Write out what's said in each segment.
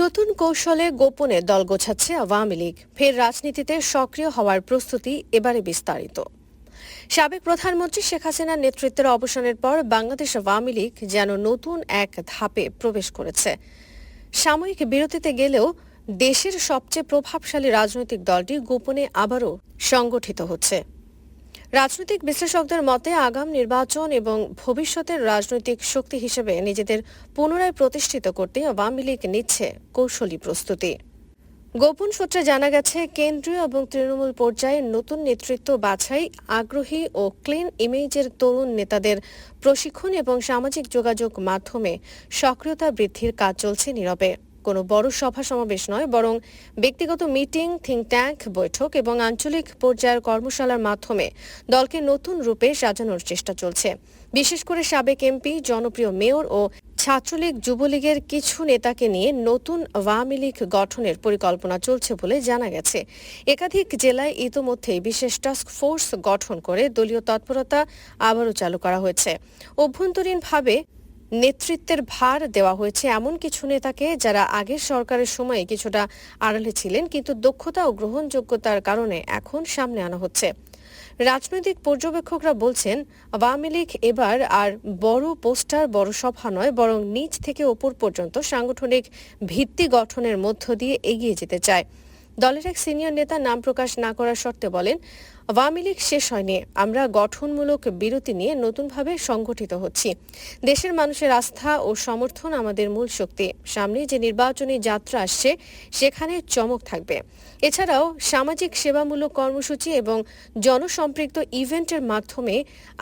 নতুন কৌশলে গোপনে দল গোছাচ্ছে আওয়ামী লীগ। ফের রাজনীতিতে সক্রিয় হওয়ার প্রস্তুতি এবারে বিস্তারিত। সাবেক প্রধানমন্ত্রী শেখ হাসিনার নেতৃত্বের অবসানের পর বাংলাদেশ আওয়ামী লীগ যেন নতুন এক ধাপে প্রবেশ করেছে। সাময়িক বিরতিতে গেলেও দেশের সবচেয়ে প্রভাবশালী রাজনৈতিক দলটি গোপনে আবারও সংগঠিত হচ্ছে। রাজনৈতিক বিশ্লেষকদের মতে আগাম নির্বাচন এবং ভবিষ্যতের রাজনৈতিক শক্তি হিসেবে নিজেদের পুনরায় প্রতিষ্ঠিত করতে আওয়ামী লীগ নিচ্ছে কৌশলী প্রস্তুতি। গোপন সূত্রে জানা গেছে, কেন্দ্রীয় এবং তৃণমূল পর্যায়ে নতুন নেতৃত্ব বাছাই আগ্রহী ও ক্লিন ইমেজের তরুণ নেতাদের প্রশিক্ষণ এবং সামাজিক যোগাযোগ মাধ্যমে সক্রিয়তা বৃদ্ধির কাজ চলছে নীরবে। কোনো বড় সভা সমাবেশ নয়, বরং ব্যক্তিগত মিটিং থিঙ্ক ট্যাঙ্ক বৈঠক এবং আঞ্চলিক পর্যায়ের কর্মশালার মাধ্যমে দলকে নতুন রূপে সাজানোর চেষ্টা চলছে। বিশেষ করে সাবেক এমপি, জনপ্রিয় মেয়র ও ছাত্রলীগ যুবলীগের কিছু নেতাকে নিয়ে নতুন আওয়ামী লীগ গঠনের পরিকল্পনা চলছে বলে জানা গেছে। একাধিক জেলায় ইতোমধ্যেই বিশেষ টাস্ক ফোর্স গঠন করে দলীয় তৎপরতা আবারও চালু করা হয়েছে। অভ্যন্তরীণভাবে নেতৃত্বের ভার দেওয়া হয়েছে এমন কিছু নেতাকে যারা আগের সরকারের সময়ে কিছুটা আড়ালে ছিলেন, কিন্তু দক্ষতা ও গ্রহণযোগ্যতার কারণে এখন সামনে আনা হচ্ছে। রাজনৈতিক পর্যবেক্ষকরা বলছেন, আওয়ামী লীগ এবার আর বড় পোস্টার, বড় সভা নয়, বরং নিচ থেকে ওপর পর্যন্ত সাংগঠনিক ভিত্তি গঠনের মধ্য দিয়ে এগিয়ে যেতে চায়। দলের এক সিনিয়র নেতা নাম প্রকাশ না করার শর্তে বলেন, আওয়ামী লীগ শেষ হয়নি, আমরা গঠনমূলক বিরতি নিয়ে নতুনভাবে সংগঠিত হচ্ছি। দেশের মানুষের আস্থা ও সমর্থন আমাদের মূল শক্তি। সামনে যে নির্বাচনী যাত্রা আসছে, সেখানে চমক থাকবে। এছাড়াও সামাজিক সেবামূলক কর্মসূচি এবং জনসম্পৃক্ত ইভেন্টের মাধ্যমে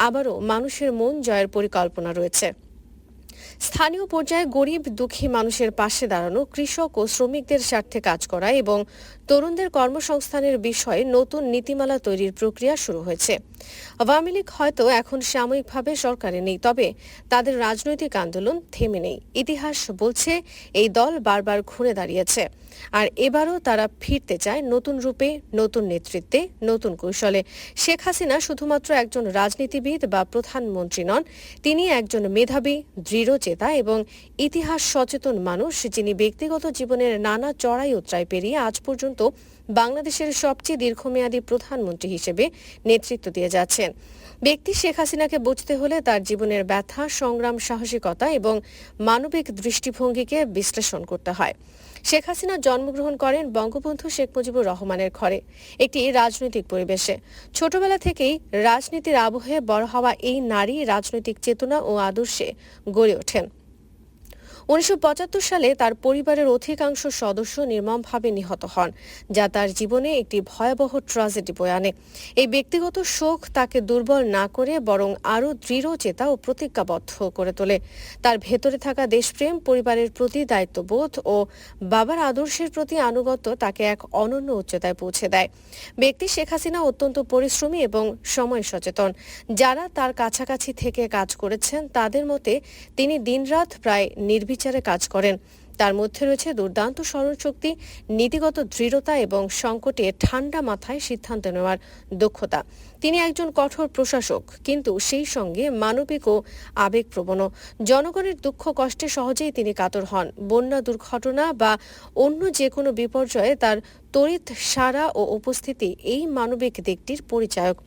আবারও মানুষের মন জয়ের পরিকল্পনা রয়েছে। স্থানীয় পর্যায়ে গরিব দুঃখী মানুষের পাশে দাঁড়ানো কৃষক ও শ্রমিকদের স্বার্থে কাজ করা এবং তরুণদের কর্মসংস্থানের বিষয়ে নতুন নীতিমালা তৈরির প্রক্রিয়া শুরু হয়েছে। আওয়ামী লীগ হয়তো এখন সাময়িকভাবে সরকারে নেই, তবে তাদের রাজনৈতিক আন্দোলন থেমে নেই। ইতিহাস বলছে, এই দল বারবার ঘুরে দাঁড়িয়েছে। আর এবারও তারা ফিরতে চায় নতুন রূপে, নতুন নেতৃত্বে, নতুন কৌশলে। শেখ হাসিনা শুধুমাত্র একজন রাজনীতিবিদ বা প্রধানমন্ত্রী নন, তিনি একজন মেধাবী দৃঢ়চেতা এবং ইতিহাস সচেতন মানুষ, যিনি ব্যক্তিগত জীবনের নানা চড়াই উতরাই পেরিয়ে আজ পর্যন্ত বাংলাদেশের সবচেয়ে দীর্ঘমেয়াদী প্রধানমন্ত্রী হিসেবে নেতৃত্ব দিয়ে যাচ্ছেন। ব্যক্তি শেখ হাসিনাকে বুঝতে হলে তার জীবনের ব্যথা, সংগ্রাম, সাহসিকতা এবং মানবিক দৃষ্টিভঙ্গিকে বিশ্লেষণ করতে হয়। শেখ হাসিনা জন্মগ্রহণ করেন বঙ্গবন্ধু শেখ মুজিবুর রহমানের ঘরে, একটি রাজনৈতিক পরিবেশে। ছোটবেলা থেকেই রাজনীতির আবহে বড় হওয়া এই নারী রাজনৈতিক চেতনা ও আদর্শে গড়ে ওঠেন। উনিশশো পঁচাত্তর সালে তার পরিবারের অধিকাংশ সদস্য নির্মমভাবে নিহত হন, যা তার জীবনে একটি ভয়াবহ ট্রাজেডি বয়ে আনে। এই ব্যক্তিগত শোক তাকে দুর্বল না করে বরং আরও দৃঢ় চেতা ও প্রতিজ্ঞাবদ্ধ করে তোলে। তার ভেতরে থাকা দেশপ্রেম, পরিবারের প্রতি দায়িত্ববোধ ও বাবার আদর্শের প্রতি আনুগত্য তাকে এক অনন্য উচ্চতায় পৌঁছে দেয়। ব্যক্তি শেখ হাসিনা অত্যন্ত পরিশ্রমী এবং সময় সচেতন। যারা তার কাছাকাছি থেকে কাজ করেছেন, তাদের মতে তিনি দিনরাত প্রায় নির্বিচারে কাজ করেন। তার মধ্যে রয়েছে দুর্দান্ত স্মরণশক্তি, নীতিগত দৃঢ়তা এবং সংকটে ঠান্ডা মাথায় সিদ্ধান্ত নেওয়ার দক্ষতা। তিনি একজন কঠোর প্রশাসক, কিন্তু সেই সঙ্গে মানবিক ও আবেগপ্রবণ। জনগণের দুঃখ কষ্টে সহজেই তিনি কাতর হন। বন্যা দুর্ঘটনা বা অন্য যে কোনো বিপর্যয়ে তার তড়িৎ সারা ও উপস্থিতি এই মানবিক দিকটির পরিচায়ক।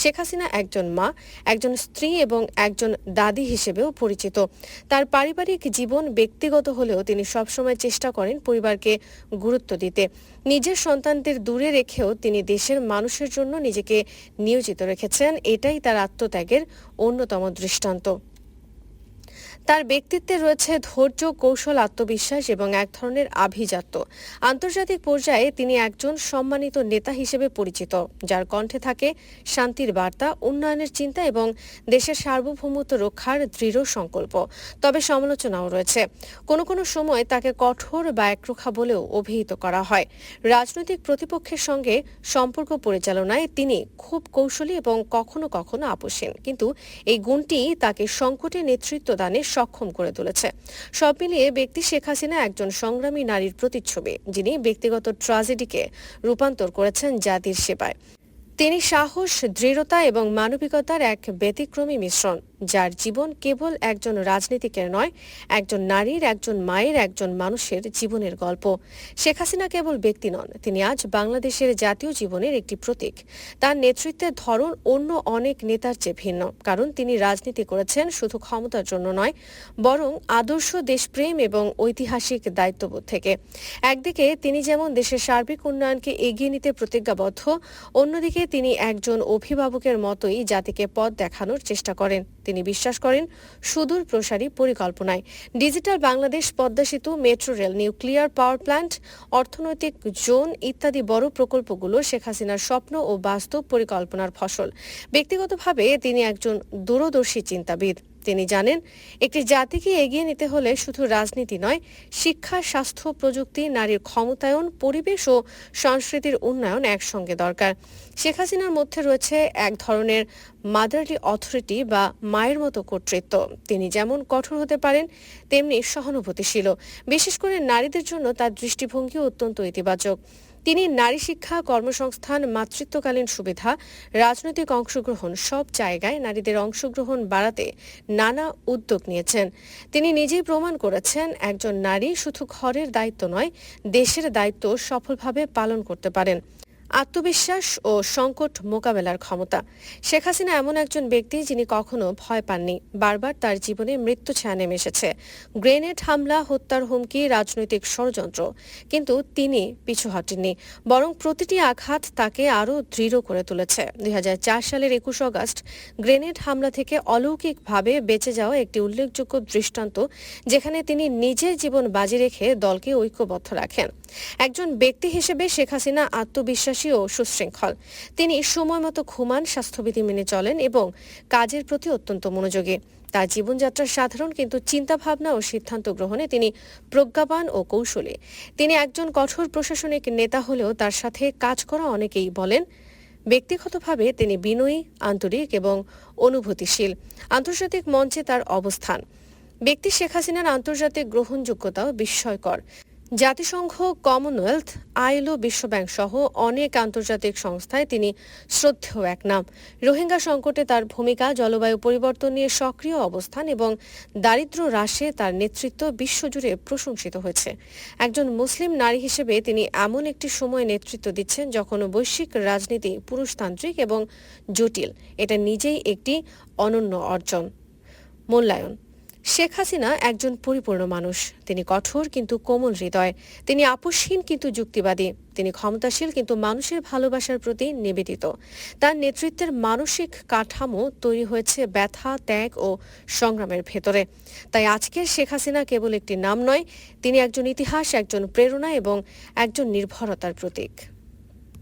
শেখ হাসিনা একজন মা, একজন স্ত্রী এবং একজন দাদি হিসেবেও পরিচিত। তার পারিবারিক জীবন ব্যক্তিগত হলেও তিনি সবসময় চেষ্টা করেন পরিবারকে গুরুত্ব দিতে। নিজের সন্তানদের দূরে রেখেও তিনি দেশের মানুষের জন্য নিজেকে নিয়োজিত রেখেছেন। এটাই তার আত্মত্যাগের অন্যতম দৃষ্টান্ত। তার ব্যক্তিত্বে রয়েছে ধৈর্য, কৌশল, আত্মবিশ্বাস এবং এক ধরনের আভিজাত্য। আন্তর্জাতিক পর্যায়ে তিনি একজন সম্মানিত নেতা হিসেবে পরিচিত, যার কণ্ঠে থাকে শান্তির বার্তা, উন্নয়নের চিন্তা এবং দেশের সার্বভৌমত্ব রক্ষার দৃঢ় সংকল্প। তবে সমালোচনাও রয়েছে। কোনো কোনো সময় তাকে কঠোর বা একরোখা বলেও অভিহিত করা হয়। রাজনৈতিক প্রতিপক্ষের সঙ্গে সম্পর্ক পরিচালনায় তিনি খুব কৌশলী এবং কখনো কখনো আপোষহীন। কিন্তু এই গুণটি তাকে সংকটে নেতৃত্ব দানে সক্ষম করে তুলেছে। সব মিলিয়ে ব্যক্তি শেখ হাসিনা একজন সংগ্রামী নারীর প্রতিচ্ছবি, যিনি ব্যক্তিগত ট্রাজেডিকে রূপান্তর করেছেন জাতির সেবায়। তিনি সাহস, দৃঢ়তা এবং মানবিকতার এক ব্যতিক্রমী মিশ্রণ, যার জীবন কেবল একজন রাজনীতিকের নয়, একজন নারীর, একজন মায়ের, একজন মানুষের জীবনের গল্প। শেখ হাসিনা কেবল ব্যক্তি নন, তিনি আজ বাংলাদেশের জাতীয় জীবনের একটি প্রতীক। তার নেতৃত্বের ধরন অন্য অনেক নেতার চেয়ে ভিন্ন, কারণ তিনি রাজনীতি করেছেন শুধু ক্ষমতার জন্য নয়, বরং আদর্শ, দেশপ্রেম এবং ঐতিহাসিক দায়িত্ববোধ থেকে। একদিকে তিনি যেমন দেশের সার্বিক উন্নয়নকে এগিয়ে নিতে প্রতিজ্ঞাবদ্ধ, অন্যদিকে তিনি একজন অভিভাবকের মতোই জাতিকে পথ দেখানোর চেষ্টা করেন। তিনি বিশ্বাস করেন, সুদূর প্রসারী পরিকল্পনায়। ডিজিটাল বাংলাদেশ পদ্মা সেতু, metro rail, nuclear power plant অর্থনৈতিক জোন ইত্যাদি বড় প্রকল্পগুলো শেখ হাসিনার স্বপ্ন ও বাস্তব পরিকল্পনার ফসল। ব্যক্তিগতভাবে তিনি একজন দূরদর্শী চিন্তাবিদ। তিনি জানেন, একটি জাতিকে এগিয়ে নিতে হলে শুধু রাজনীতি নয়, শিক্ষা, স্বাস্থ্য, প্রযুক্তি, নারীর ক্ষমতায়ন, পরিবেশ ও সংস্কৃতির উন্নয়ন একসঙ্গে দরকার। শেখ হাসিনার মধ্যে রয়েছে এক ধরনের মাদারলি অথরিটি বা মায়ের মতো কর্তৃত্ব। তিনি যেমন কঠোর হতে পারেন, তেমনি সহানুভূতিশীল বিশেষ করে নারীদের জন্য তার দৃষ্টিভঙ্গি অত্যন্ত ইতিবাচক। তিনি নারী শিক্ষা, কর্মসংস্থান, মাতৃত্বকালীন সুবিধা, রাজনৈতিক অংশগ্রহণ, সব জায়গায় নারীদের অংশগ্রহণ বাড়াতে নানা উদ্যোগ নিয়েছেন। তিনি নিজেই প্রমাণ করেছেন, একজন নারী শুধু ঘরের দায়িত্ব নয়, দেশের দায়িত্ব সফলভাবে পালন করতে পারেন। আত্মবিশ্বাস ও সংকট মোকাবেলার ক্ষমতা। শেখ হাসিনা এমন একজন ব্যক্তি যিনি কখনো ভয় পাননি। বারবার তার জীবনে মৃত্যু ছায়া নেমে এসেছে। গ্রেনেড হামলা, হত্যার হুমকি, রাজনৈতিক ষড়যন্ত্র। কিন্তু তিনি পিছু হটেননি, বরং প্রতিটি আঘাত তাকে আরও দৃঢ় করে তুলেছে। দুই হাজার চার সালের একুশ অগস্ট, গ্রেনেড হামলা থেকে অলৌকিকভাবে বেঁচে যাওয়া একটি উল্লেখযোগ্য দৃষ্টান্ত, যেখানে তিনি নিজের জীবন বাজি রেখে দলকে ঐক্যবদ্ধ রাখেন। একজন ব্যক্তি হিসেবে শেখ হাসিনা আত্মবিশ্বাসী ও সুশৃঙ্খল। তিনি সময় মতো ঘুমান, স্বাস্থ্যবিধি মেনে চলেন এবং কাজের প্রতি অত্যন্ত মনোযোগী। তার জীবনযাত্রা সাধারণ কিন্তু চিন্তাভাবনা ও সিদ্ধান্ত গ্রহণে তিনি প্রজ্ঞাবান ও কৌশলী। তিনি একজন কঠোর প্রশাসনিক নেতা হলেও তার সাথে কাজ করা অনেকেই বলেন, ব্যক্তিগতভাবে তিনি বিনয়ী, আন্তরিক এবং অনুভূতিশীল। আন্তর্জাতিক মঞ্চে তার অবস্থান। ব্যক্তি শেখ হাসিনার আন্তর্জাতিক গ্রহণযোগ্যতাও বিস্ময়কর। জাতিসংঘ, কমনওয়েলথ, আইএলও বিশ্বব্যাংক সহ অনেক আন্তর্জাতিক সংস্থায় তিনি শ্রদ্ধেয় এক নাম। রোহিঙ্গা সংকটে তার ভূমিকা, জলবায়ু পরিবর্তন নিয়ে সক্রিয় অবস্থান এবং দারিদ্র্য হ্রাসে তার নেতৃত্ব বিশ্বজুড়ে প্রশংসিত হয়েছে। একজন মুসলিম নারী হিসেবে তিনি এমন একটি সময় নেতৃত্ব দিচ্ছেন যখন বৈশ্বিক রাজনীতি পুরুষতান্ত্রিক এবং জটিল। এটা নিজেই একটি অনন্য অর্জন। মূল্যায়ন শেখ হাসিনা একজন পরিপূর্ণ মানুষ। তিনি কঠোর কিন্তু কোমল হৃদয়। তিনি আপোষহীন কিন্তু যুক্তিবাদী। তিনি ক্ষমতাশীল কিন্তু মানুষের ভালোবাসার প্রতি নিবেদিত। তার নেতৃত্বের মানসিক কাঠামো তৈরি হয়েছে ব্যথা, ত্যাগ ও সংগ্রামের ভেতরে। তাই আজকের শেখ হাসিনা কেবল একটি নাম নয়, তিনি একজন ইতিহাস, একজন প্রেরণা এবং একজন নির্ভরতার প্রতীক।